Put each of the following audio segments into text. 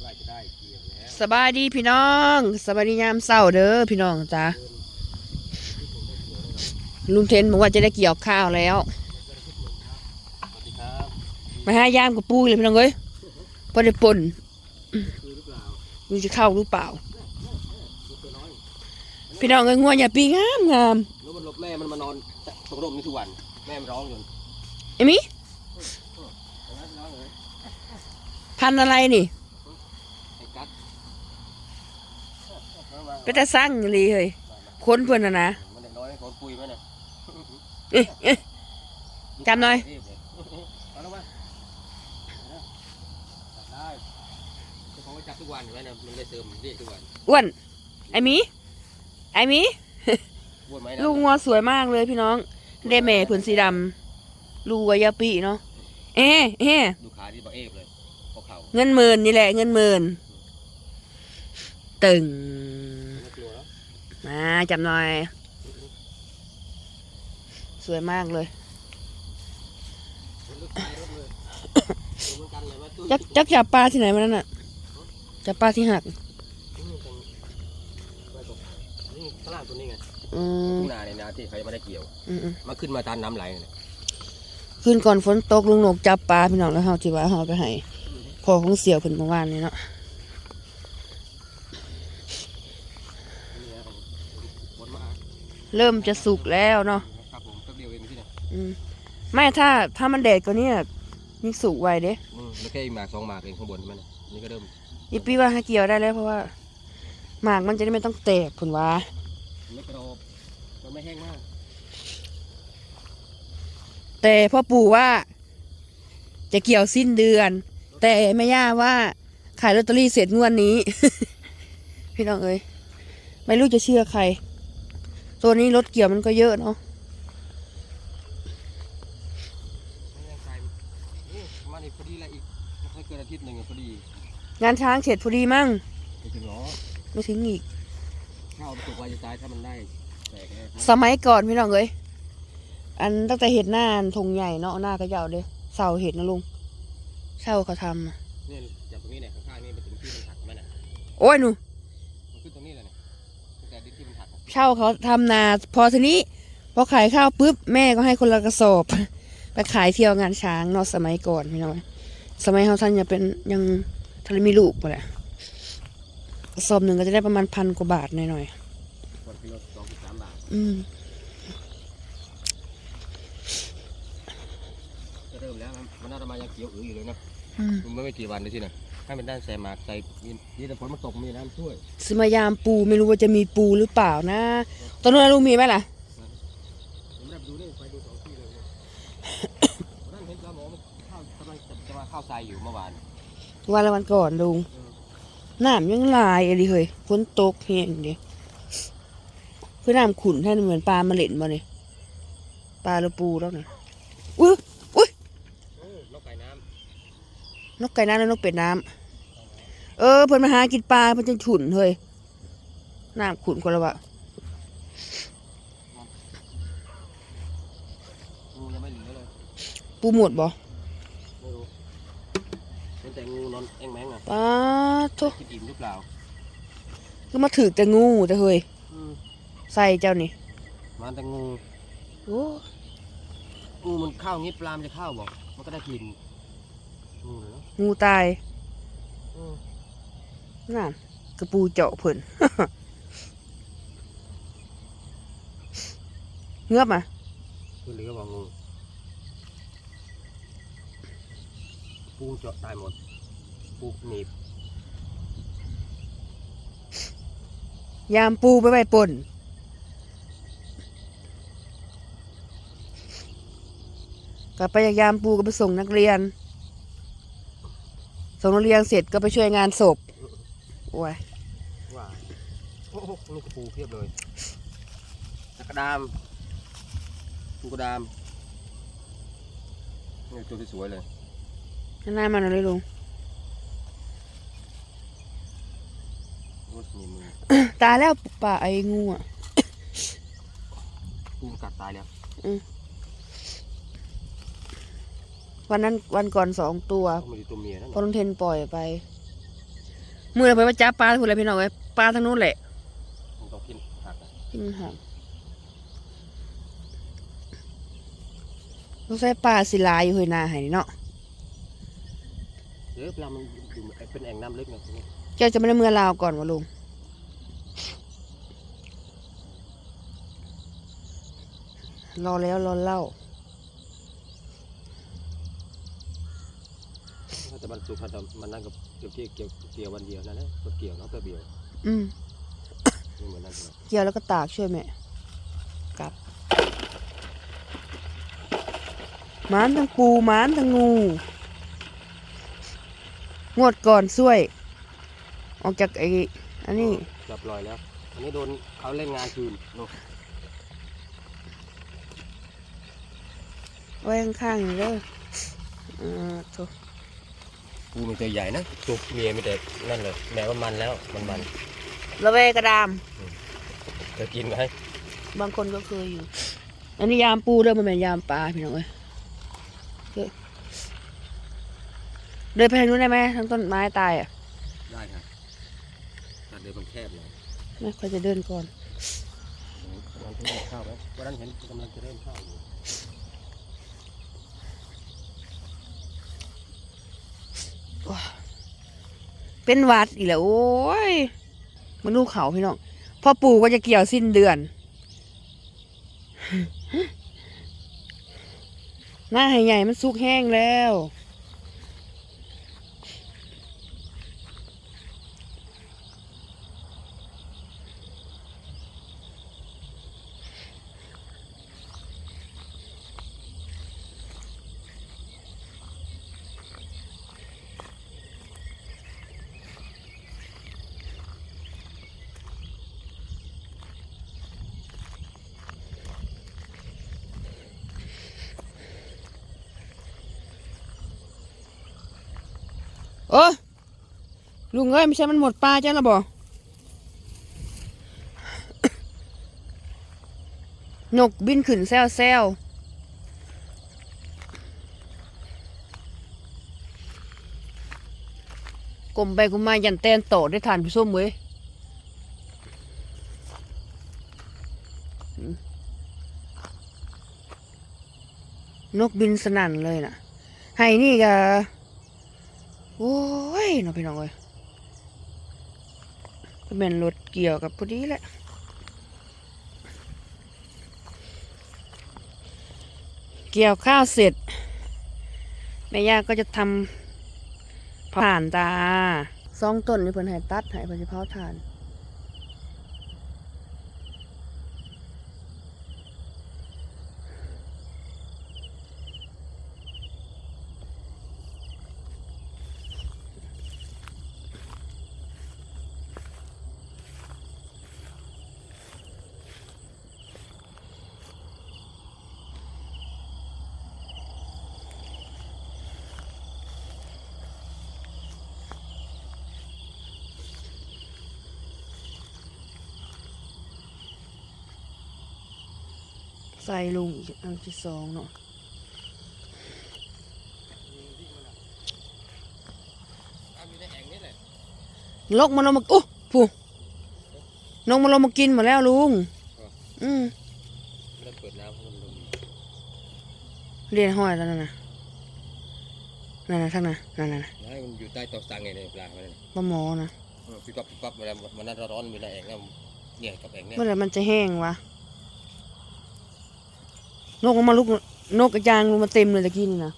ใกล้จะได้เกี่ยวแล้วสบายดีพี่น้องสบายดียามเศร้าเด้อพี่น้องจ้าลุงเทนบอกว่าจะได้เกี่ยวข้าวแล้ว สวัสดีครับมาหายามกับปุ้ยเลยพี่น้องเอ้ยพอได้ป่นคือหรือเปล่าดูจะเข้าหรือเปล่า ลูกตัวน้อยพี่น้องเอ้ยงัวอย่าปีงามงามแล้วมันหลบแม่มันมานอนตรงร่มนี่ทุกวันแม่มันร้องจนเอมี่ตรงนั้นร้องเลยพันธุ์อะไรนี่ ไอ้กัด ก็จะสร้างอยู่เลยเฮ้ยคนเพื่อนนะนะมันเด็กน้อยคนคุยไหมเนี่ยเอ๊ะเอ๊ะจำหน่อยเอาลงมาได้เจ้าของก็จับทุกวันเห็นไหมเนี่ยมันเลยเสริมเรียกทุกวันอ้วนไอหมีไอหมีวนไหมนะลูกงัวสวยมากเลยพี่น้องเดแม่ผืนสีดำลูกวายาปีเนาะเอ๊ะเอ๊ะดูขาที่บอกเอฟเลยพอเข่าเงินหมื่นนี่แหละ เงินหมื่นตึงไม่กลัวแล้ว มาจับหน่อย สวยมากเลยลูกชายรถเลยเหมือนกันเลยว่าตุ้ยจักจักจับปลาที่ไหนมานั่นน่ะจับปลาที่หักนี่ตรงไว้ตรงนี่ข้างล่างตัวนี้ไงอืมทุ่งนาเนี่ยนะที่เขายังไม่ได้เกี่ยวอืมอืมมาขึ้นมาตามน้ำไหลเนี่ยคืนก่อนฝนตกลุงหนกจับปลาพี่น้องแล้วเฮาที่ว่าเฮาเอาไปให้พ่อของเสี่ยวเพิ่นเมื่อวานนี้เนาะ นี่นะครับบนมา เริ่มจะสุกแล้วเนาะครับผมแป๊บเดียวเองที่เนี่ยอืมไม่ถ้าถ้ามันแดดกว่านี้อะนี่สุกไวเด้อืมแล้วแค่อีกหมากสองหมากเองข้างบนใช่ไหมเนี่ยนี่ก็เริ่มยี่ปีว่าให้เกี่ยวได้แล้วเพราะว่าหมากมันจะได้ไม่ต้องแตกผลว่าไม่กระโดบมันไม่แห้งมากแต่พ่อปู่ว่า จะเกี่ยวสิ้นเดือน แต่แม่ย่าว่าขายลอตเตอรี่เสร็จงวดนี้ พี่น้องเอ้ยไม่รู้จะเชื่อใคร ตัวนี้รถเกี่ยวมันก็เยอะเนาะไม่แห้งใจนี่มาอีกพอดีเลยอีกไม่ค่อยเกินอาทิตย์หนึ่งอะพอดี งานช้างเสร็จพอดีมั่งไม่ถึงหรอไม่ถึงอีกข้าวมันตกไวจะตายถ้ามันได้แตกแน่สมัยก่อนพี่น้องเอ้ยอันตั้งแต่เห็ดหน้าอันธงใหญ่เนาะหน้าก็ยาวเด้เสาเห็ดนะลุงเช่าเขาทำอะเนี่ยจากตรงนี้เนี่ยข้างๆนี่มันถึงที่มันหักไหมเนี่ยโอ้ยหนูมัน เช่าเขาทำนาพอทีนี้พอขายข้าวปุ๊บแม่ก็ให้คนละกระสอบไปขายเที่ยวงานช้างเนาะสมัยก่อนพี่น้องสมัยเขาท่านยังเป็นยังท่านมีลูกมาแหละกระสอบหนึ่งก็จะได้ประมาณพันกว่าบาทหน่อยวันกิโลสองสิบสามบาทๆอืมก็เริ่มแล้วมันมันน่าจะมายังเขียวอืออยู่เลยนะอืมมันไม่กี่วันเลยที่นะ ให้มันได้ใส่หมากใส่นี่แต่ฝนมันตกมีน้ำช่วยซื้อมายามปูไม่รู้ว่าจะมีปูหรือเปล่านะตอนนู้นลุงมีไหมล่ะ ผมได้ไปดูนี่ไปดูสองที่เลยเนี่ย วันนั่นเห็นปลาหมอมันเข้ากำลังจะจะมาเข้าทรายอยู่เมื่อวาน วันละวันก่อนลุงน้ำยังลายอะไรเฮ้ยฝนตกเฮียงเดีคือน้ำขุ่นแท่นเหมือนปลามาเล่นบ่เนี่ยปลาหรือปูแล้วเนี่ยอุ้ยอุ้ย เออนกไก่น้ นกไก่น้ำและนกเป็ดน้ำเออเพิ่นมาหากินปลาเพิ่นจะฉุนเฮ้ยน้ำขุ่นคนละวะำงูยังไม่เหลือเลยปูหมดบ่ไม่รู้เป็นแต่งูนอนแองแมงอะปลาโทกินอิ่มหรือเปล่าคือมาถือแต่งูแต่เฮ้ยอืมใส่เจ้านี่มันแต่งูโอ้งูมันเข้างี้ปลามนจะเข้าบอกมันก็ได้กินงูเลยเนาะ งูตายอืมนั่นกระปูเจาะเพิ่นเงือบอะคือเหลือบอกงูปูเจาะตายหมด ปูหนีบยามปูไปไว้ป่นกลับไปจากยามปูก็ไปส่งนักเรียน ส่งนักเรียนเสร็จก็ไปช่วยงานศพโอ้ยว่าโอ้โหนี่กระปูเพียบเลยตะกระดามปูกระดามนี่ตัวที่สวยเลยน่ามันอะไรลุงโอ้ยมีมือตายแล้วป่าไอ้งูอะปูมันกัดตายแล้ว วันนั้นวันก่อนสองตัวต้องมาดูตัวเมียนั่นพอลุงเทนปล่อยไปมือเราไปว่าจับปลาพูดอะไรพี่น้องเอ้ยปลาทางนู้นแหละมันต้องกินผักอะที่มันหอมต้องใส่ปลาศิลาอยู่เฮยนาใหนี่เนาะเดี๋ยวปลามันอยู่เป็นแอ่งน้ำลึกไงเจ้าจะไม่ได้เมื่อลาวก่อนวะลุงรอแล้วรอเล่า ถ้าจะมันสุกถ้าจะมันนั่งกับเกี่ยวเกี่ยวเกี่ยวเกี่ยววันเดียวนั่นแหละก็เกี่ยวแล้วก็เบี่ยวอืมไม่เหมือนนั่นเลยเกี่ยวแล้วก็ตากช่วยแม่กลับหมานทั้งปูหมานทั้งงู งวดก่อนช่วย ออกจากไอ้อันนี้จับลอยแล้ว อันนี้โดนเขาเล่นงานคืนโน่ไว้ข้างๆนี่เด้ออ่าโถ ปูมันตัวใหญ่นะตัวเมียมีแต่นั่นเลยแม่ว่ามันแล้วมันมันระเวกระดามจะกินไหมบางคนก็เคยอยู่ อันนี้ยามปูเด้อมันเป็นยามปลาพี่น้องเอ้ยเด้อเดินไปทางนู้นได้ไหมทางต้นไม้ตายอะได้ครับแต่เดินมันแคบเลยไม่ค่อยจะเดินก่อนมันเพิ่งเริ่มเข้าไหมวันนั้นเห็นกำลังจะเริ่มเข้าอยู่ เป็นวัดอีกแล้วโอ้ยมันลูกเขาพี่น้องพ่อปู่ก็จะเกี่ยวสิ้นเดือนหน้าให้ใหญ่มันสุกแห้งแล้ว โอ้ลุงเอ้ยไม่ใช่มันหมดปลาจ้าละบ่นกบินขึ้นแซวแซวกลมไปกลมมายันแตนโตได้ทานพี่ส้มเว้ยนกบินสนั่นเลยน่ะ ให้นี่ก็ โอ้ยน้องพี่น้องเอ้ยก็เป็นรถเกี่ยวกับพอดีแหละเกี่ยวข้าวเสร็จแม่ย่าก็จะทำผ่านตาซองต้นนี่เพิ่นให้ตัดให้เพิ่นจะเผาถ่าน ใส่ลุงอีกอันที่สองเนาะอะมีในแอ่งนี่แหละลกมันลงมาโอ้ผู้นกมันลงมากินหมดแล้วลุง อืมเริ่มเปิดน้ำเพราะมันลมเรียนห้อยแล้วนั่นน่ะนั่นน่ะทั้งน่ะนั่นน่ะน้ำมันอยู่ใต้ตอสังไงเนี่ยปลามันเนี่ยปลาหมอนะเออปิ๊บปั๊บปิ๊บปั๊บเวลามันนั่นร้อนๆมีในแอ่งเนี่ยเนี่ยกับแอ่งเนี่ยเมื่อไหร่มันจะแห้งวะ นกมันมาลุกนกกระจางลงมาเต็มเลยตะกี้นี่นะ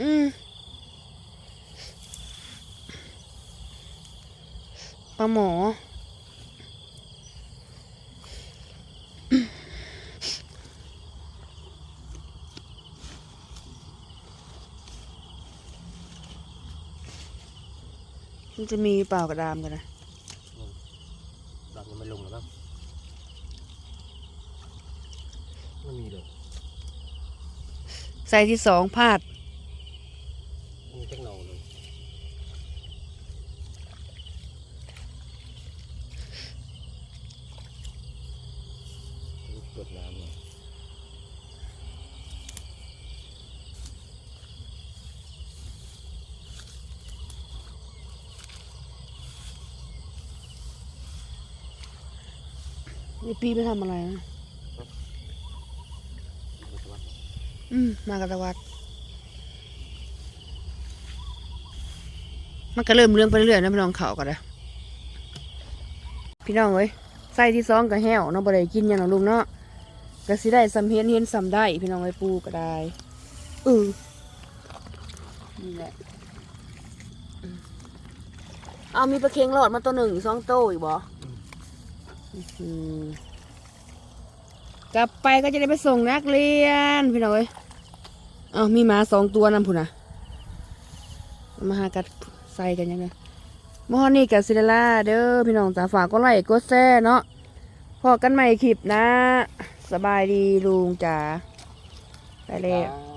อืมปลาหมอ มันจะมีเปล่ากระดามกันนะปลายังไม่ลงหรอมั้งไม่มีเลย ใส่ที่สองพาดมีจัน่อเลยเปิดน้ำเนี่ยนปีไม่ทำอะไรนะ อืมมากระตะวัดมันก็เริ่มเรื่องไปเรื่อยนะพี่น้องเขาก็ได้พี่น้องเอ้ยไส้ที่สองก็แห้วเนาะบ่ได้กินยังหรอลุงเนาะก็สิได้สำเห็นเห็นสำได้ พี่น้องเอ้ยปูก็ได้เออนี่แหละเอามีปลาเค็งหลอดมาตัวหนึ่งสองโตอีกบ่อืม กลับไปก็จะได้ไปส่งนักเรียนพี่น้องเอ้ยเอามีหมาสองตัวนำพุ่นน่ะมาหากัดใส่กันยังไงมอนี่กับซิเดล่าเด้อพี่น้องตาฝากก็ไล่กดแซ่เนาะพอกันใหม่คลิปนะ สบายดีลุงจ๋าไปแล้ว